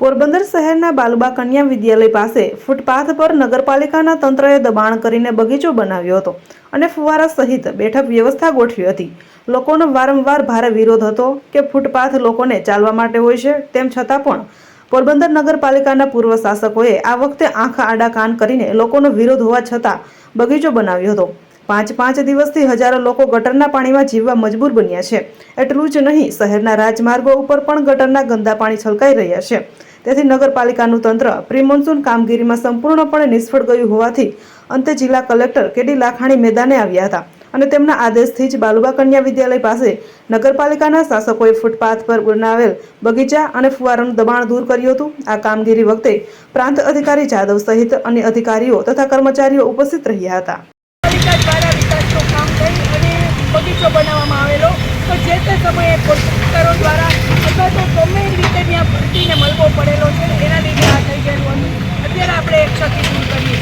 પોરબંદર શહેરના બાલુબા કન્યા વિદ્યાલય પાસે ફૂટપાથ પર નગરપાલિકાના તંત્રએ દબાણ કરીને બગીચો બનાવ્યો હતો અને ફુવારા સહિત બેઠક વ્યવસ્થા ગોઠવી હતી. લોકોનો વારંવાર ભારે વિરોધ હતો કે ફૂટપાથ લોકોને ચાલવા માટે હોય છે, તેમ છતાં પણ પોરબંદર નગરપાલિકાના પૂર્વ શાસકોએ આ વખતે આંખ આડા કાન કરીને લોકોનો વિરોધ હોવા છતાં બગીચો બનાવ્યો હતો. પાંચ પાંચ દિવસથી હજારો લોકો ગટરના પાણીમાં જીવવા મજબૂર બન્યા છે. એટલું જ નહીં, શહેરના રાજમાર્ગો ઉપર પણ ગટરના ગંદા પાણી છલકાઈ રહ્યા છે. તેથી નગરપાલિકાનું તંત્ર પ્રિમોન્સૂન કામગીરીમાં સંપૂર્ણપણે નિષ્ફળ ગયું હોવાથી અંતે જિલ્લા કલેક્ટર કેડી લાખાણી મેદાને આવ્યા હતા અને તેમના આદેશથી જ બાલુબા કન્યા વિદ્યાલય પાસે નગરપાલિકાના શાસકોએ ફૂટપાથ પર બનાવેલ બગીચા અને ફુવારાનું દબાણ દૂર કર્યું હતું. આ કામગીરી વખતે પ્રાંત અધિકારી જાદવ સહિત અન્ય અધિકારીઓ તથા કર્મચારીઓ ઉપસ્થિત રહ્યા હતા. કરવામાં આવેલો. તો જે તે સમયે કોન્ટ્રાક્ટરો દ્વારા અથવા તો ગમે રીતે ત્યાં ભરતીને મળવો પડેલો છે, એના લીધે આ થઈ ગયેલું હતું. અત્યારે આપણે એક શકીએ